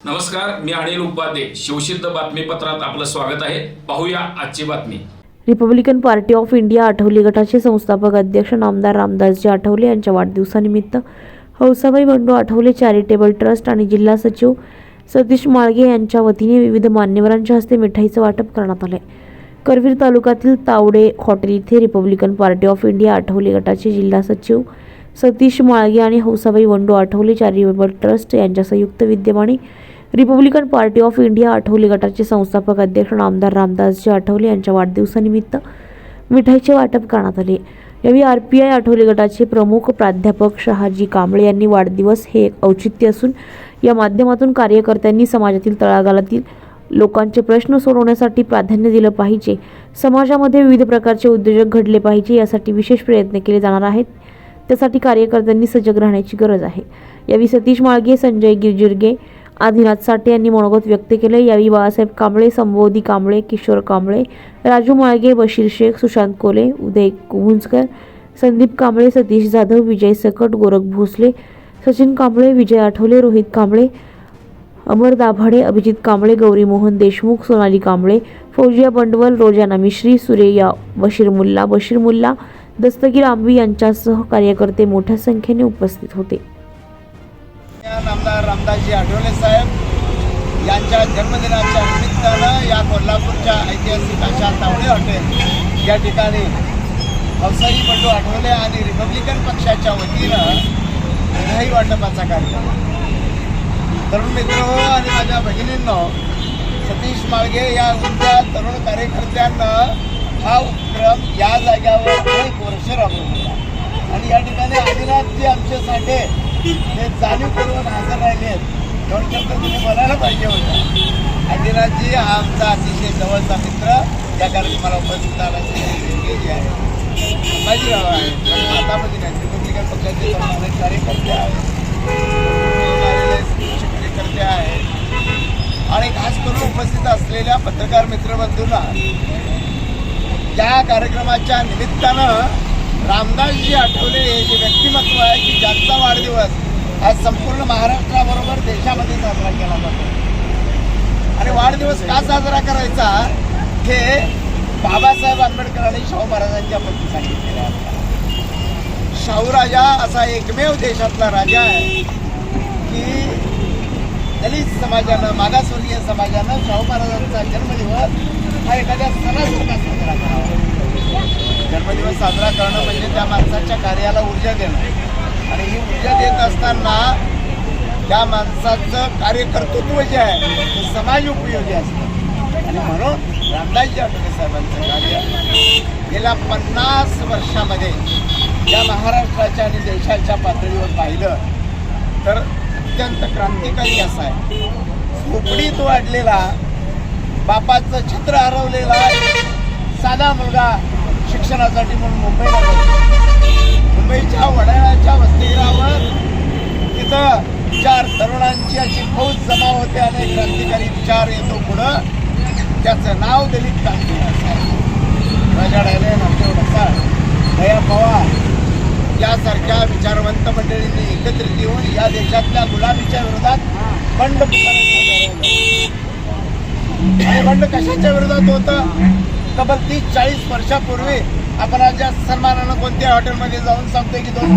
नमस्कार मी अनिल उपाध्ये. शिवसिद्ध बातमीपत्रात आपलं स्वागत आहे. पाहूया आजची बातमी. Republican party of India Athawale गटाचे संस्थापक अध्यक्ष नामदार रामदासजी आठवले यांच्या वाढदिवसानिमित्त हौसाबाई बंडू आठवले चॅरिटेबल ट्रस्ट आणि जिल्हा सचिव सतीश माळगे यांच्या वतीने विविध मान्यवरांच्या हस्ते मिठाईचं वाटप करण्यात आले करवीर तालुक्यातील तावडे हॉटेल इथे Republican party of India Athawale गटाचे जिल्हा सचिव सतीश माळगे आणि हौसाबाई वंडू आठवले. चॅरिटेबल ट्रस्ट यांच्या संयुक्त विद्यमाने Republican Party of India Athawale गटाचे संस्थापक अध्यक्ष नामदार रामदासजी आठवले यांच्या वाढदिवसानिमित्त मिठाईचे वाटप करण्यात आले. यावेळी आर पी आय आठवले गटाचे प्रमुख प्राध्यापक शहाजी कांबळे यांनी वाढदिवस हे एक औचित्य असून या माध्यमातून कार्यकर्त्यांनी समाजातील तळागाळातील लोकांचे प्रश्न सोडवण्यासाठी प्राधान्य दिलं पाहिजे. समाजामध्ये विविध प्रकारचे उद्योजक घडले पाहिजे यासाठी विशेष प्रयत्न केले जाणार आहेत. त्यासाठी कार्यकर्त्यांनी सजग राहण्याची गरज आहे. यावेळी सतीश माळगे संजय गिरजिरगे आदिनाथ साठे यांनी मनोगत व्यक्त केले यावेळी बाळासाहेब कांबळे संबोधी कांबळे किशोर कांबळे राजू माळगे बशीर शेख सुशांत कोले उदय कुहुंजकर संदीप कांबळे सतीश जाधव विजय सकट गोरख भोसले सचिन कांबळे विजय आठवले रोहित कांबळे अमर दाभाडे अभिजित कांबळे गौरी मोहन देशमुख सोनाली कांबळे फौजिया बंडवल रोजाना मिश्री सुरेया बशीर मुल्ला बशीर मुल्ला दस्तगीर आंबी यांच्यासह कार्यकर्ते मोठ्या संख्येने उपस्थित होते. नामदार रामदासजी आठवले साहेब यांच्या जन्मदिनाच्या निमित्तानं या कोल्हापूरच्या ऐतिहासिक अशा तावडे हॉटेल या ठिकाणी हौसाई बंडू आठवले आणि रिपब्लिकन पक्षाच्या वतीनं मिठाई वाटपाचा कार्यक्रम. तरुण मित्र हो आणि माझ्या भगिनींनो सतीश माळगे या उद्या तरुण कार्यकर्त्यांना हा उपक्रम या जाग्यावर एक वर्ष राबवला आणि या ठिकाणी आदिनाथजी आमच्यासाठी हे जाणीवपूर्वक हजर राहिले आहेत. तर तुम्ही बोलायला पाहिजे होतं. आदिनाथजी हा आमचा अतिशय जवळचा मित्र. या कार्यक्रमाला उपस्थित आला आहे. संभाजीराव आहे मातामध्ये नाही रिपब्लिकन पक्षाचे कार्यकर्ते आहेत. कार्यकर्ते आहेत आणि खास करून उपस्थित असलेल्या पत्रकार मित्रबंधूंना या कार्यक्रमाच्या निमित्तानं रामदासजी आठवले हे जे व्यक्तिमत्व आहे की ज्यांचा वाढदिवस आज संपूर्ण महाराष्ट्राबरोबर देशामध्ये साजरा केला जातो. आणि वाढदिवस का साजरा करायचा हे बाबासाहेब आंबेडकरांनी शाहू महाराजांच्या पती सांगितलेलं आहे. शाहू राजा असा एकमेव देशातला राजा आहे की दलित समाजानं मागासवर्गीय समाजानं शाहू महाराजांचा जन्मदिवस हा एखाद्या सणासारखा साजरा करावा. जन्मदिवस साजरा करणं म्हणजे त्या माणसाच्या कार्याला ऊर्जा देणं. आणि ही ऊर्जा देत असताना त्या माणसाचं कार्यकर्तृत्व जे आहे ते समाज उपयोगी असतं. आणि म्हणून रामदासजी आठवले साहेबांचं कार्य गेल्या पन्नास वर्षामध्ये या महाराष्ट्राच्या आणि देशाच्या पातळीवर पाहिलं. तर अत्यंत क्रांतिकारी असा आहे. झोपडीत वाढलेला बापाचं छत्र हरवलेला साधा मुलगा शिक्षणासाठी म्हणून मुंबईला मुंबईच्या वडाळ्याच्या वसतिगृहावर तिथं चार तरुणांची अशी फौज जमा होते आणि क्रांतिकारी विचार येतो पुढं. त्याचं नाव दलित क्रांती असं आहे. राजा डायले नामदेव ढसाळ दया पवार. यासारख्या विचारवंत मंडळींनी एकत्रित येऊन या देशातल्या गुलामीच्या विरोधात बंड आणि बंड कशाच्या विरोधात होतं? तब्बल तीस चाळीस वर्षापूर्वी आपण आज सन्मानानं कोणत्या हॉटेलमध्ये जाऊन सांगतोय की दोन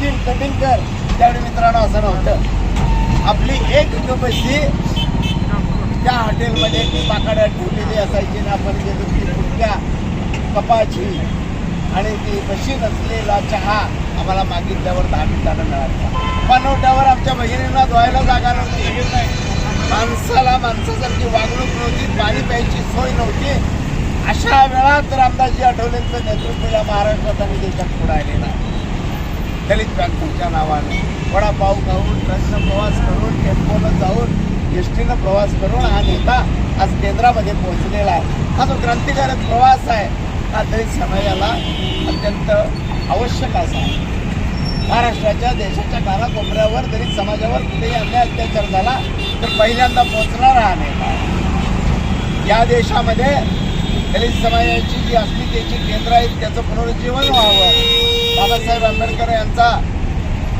तीन कटिंग कर. त्यावेळी मित्रांनो असं नव्हतं. आपली एक पैसे त्या हॉटेलमध्ये पाकड्या ठेवलेली असायची ना आपण जे की फुटक्या कपाची आणि ती बशी नसलेला चहा आम्हाला मागितल्यावर दहा मिनिटानं मिळाला. पानवट्यावर आमच्या बहिणींना धुवायला जागा नव्हती. माणसाला माणसासारखी वागणूक नव्हती पाणी प्यायची सोय नव्हती. अशा वेळात रामदासजी आठवलेंचं नेतृत्व या महाराष्ट्रात आणि देशात पुढे आलेलं दलित बँकच्या नावानं वडापाव खाऊन ट्रस्टनं प्रवास करून टेम्पोनं जाऊन एस टीनं प्रवास करून हा नेता आज केंद्रामध्ये पोहोचलेला आहे. हा जो क्रांतिकारक प्रवास आहे हा दलित समाजाला अत्यंत आवश्यक असा. आहे महाराष्ट्राच्या देशाच्या कानाकोपऱ्यावर दलित समाजावर कुठेही अन्याय अत्याचार झाला तर पहिल्यांदा पोचणारा हा. नेता या देशामध्ये दलित समाजाची जी अस्मितेची केंद्र आहेत त्याचं पुनरुज्जीवन व्हावं. बाबासाहेब आंबेडकर यांचा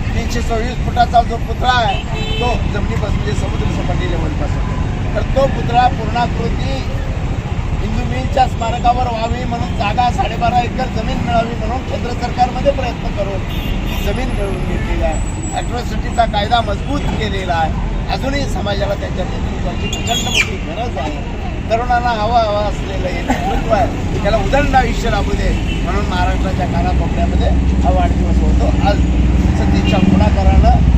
तीनशे सव्वीस फुटाचा जो पुतळा आहे तो जमिनीपासून म्हणजे समुद्र सपाटी लेवलपासून तर तो पुतळा पूर्णाकृती हिंदू मिलच्या स्मारकावर व्हावी म्हणून जागा साडेबारा एकर जमीन मिळावी म्हणून केंद्र सरकारमध्ये प्रयत्न करून जमीन मिळवून घेतलेली आहे. ॲट्रॉसिटीचा कायदा मजबूत केलेला आहे. अजूनही समाजाला त्यांच्या नेतृत्वाची प्रचंड मोठी गरज आहे. तरुणांना हवा हवा असलेलं हे नेतृत्व आहे. त्याला उदंड आयुष्य लाभू दे म्हणून महाराष्ट्राच्या कानाकोपऱ्यामध्ये हा वाढदिवस होतो. आज सतीच्या पुढाकारानं